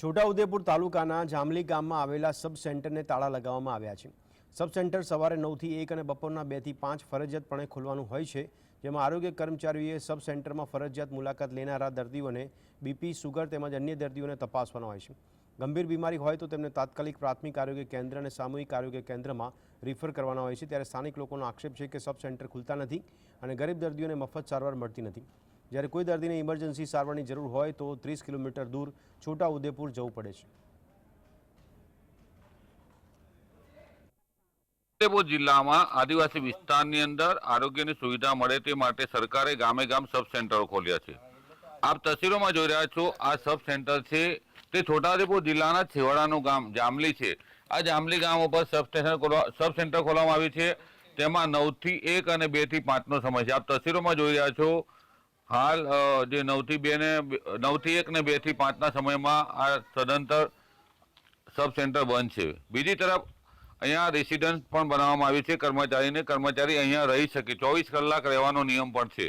છોટાઉદેપુર તાલુકાના જામલી ગામમાં આવેલા સબ સેન્ટરને તાળા લગાવવામાં આવ્યા છે. સબ સેન્ટર સવારે નવથી એક અને બપોરના બેથી પાંચ ફરજિયાતપણે ખોલવાનું હોય છે, જેમાં આરોગ્ય કર્મચારીઓએ સબ સેન્ટરમાં ફરજિયાત મુલાકાત લેનારા દર્દીઓને બીપી, સુગર તેમજ અન્ય દર્દીઓને તપાસવાનો હોય છે. ગંભીર બીમારી હોય તો તેમને તાત્કાલિક પ્રાથમિક આરોગ્ય કેન્દ્ર અને સામૂહિક આરોગ્ય કેન્દ્રમાં રિફર કરવાના હોય છે. ત્યારે સ્થાનિક લોકોનો આક્ષેપ છે કે સબ સેન્ટર ખુલતા નથી અને ગરીબ દર્દીઓને મફત સારવાર મળતી નથી. જ્યારે કોઈ દર્દીને ઇમરજન્સી સારવારની જરૂર હોય તો ત્રીસ કિલોમીટર દૂર છોટા ઉદેપુર જવું પડે છે. છોટાઉદેપુર જિલ્લામાં આદિવાસી વિસ્તારની અંદર આરોગ્યની સુવિધા મળે તે માટે સરકારે ગામે ગામ સબ સેન્ટરો ખોલ્યા છે. આપ તસવીરોમાં જોઈ રહ્યા છો, આ સબ સેન્ટર છે તે છોટાઉદેપુર જિલ્લાના છેવાડાનું ગામ જામલી છે. આ જામલી ગામ ઉપર સબ સ્ટેશન સબ સેન્ટર ખોલવામાં આવ્યું છે. તેમાં નવથી એક અને બેથી પાંચનો સમય છે. આપ તસવીરોમાં જોઈ રહ્યા છો હાલ જે નવથી બે ને નવથી એક ને બેથી પાંચના સમયમાં આ સદંતર સબ સેન્ટર બંધ છે. બીજી તરફ અહીંયા રેસિડન્સ પણ બનાવવામાં આવ્યું છે. કર્મચારીને કર્મચારી અહીંયા રહી શકે. ચોવીસ કલાક રહેવાનો નિયમ પણ છે.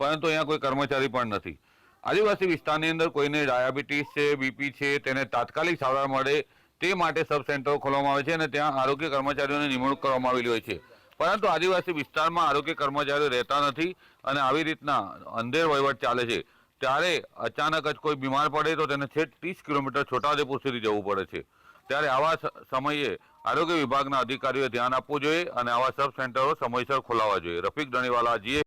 પરંતુ અહીંયા કોઈ કર્મચારી પણ નથી. આદિવાસી વિસ્તારની અંદર કોઈને ડાયાબિટીસ છે, બીપી છે, તેને તાત્કાલિક સારવાર મળે તે માટે સબ સેન્ટરો ખોલવામાં આવે છે અને ત્યાં આરોગ્ય કર્મચારીઓની નિમણૂક કરવામાં આવેલી હોય છે. પરંતુ આદિવાસી વિસ્તારમાં આરોગ્ય કર્મચારીઓ રહેતા નથી અને આવી રીતના અંધેર વહીવટ ચાલે છે. ત્યારે અચાનક જ કોઈ બીમાર પડે તો તેને છેક ત્રીસ કિલોમીટર છોટાઉદેપુર સુધી જવું પડે છે. ત્યારે આવા સમયે આરોગ્ય વિભાગના અધિકારીઓએ ધ્યાન આપવું જોઈએ અને આવા સબ સેન્ટરો સમયસર ખોલાવવા જોઈએ. રફીક ધણીવાલા જીએ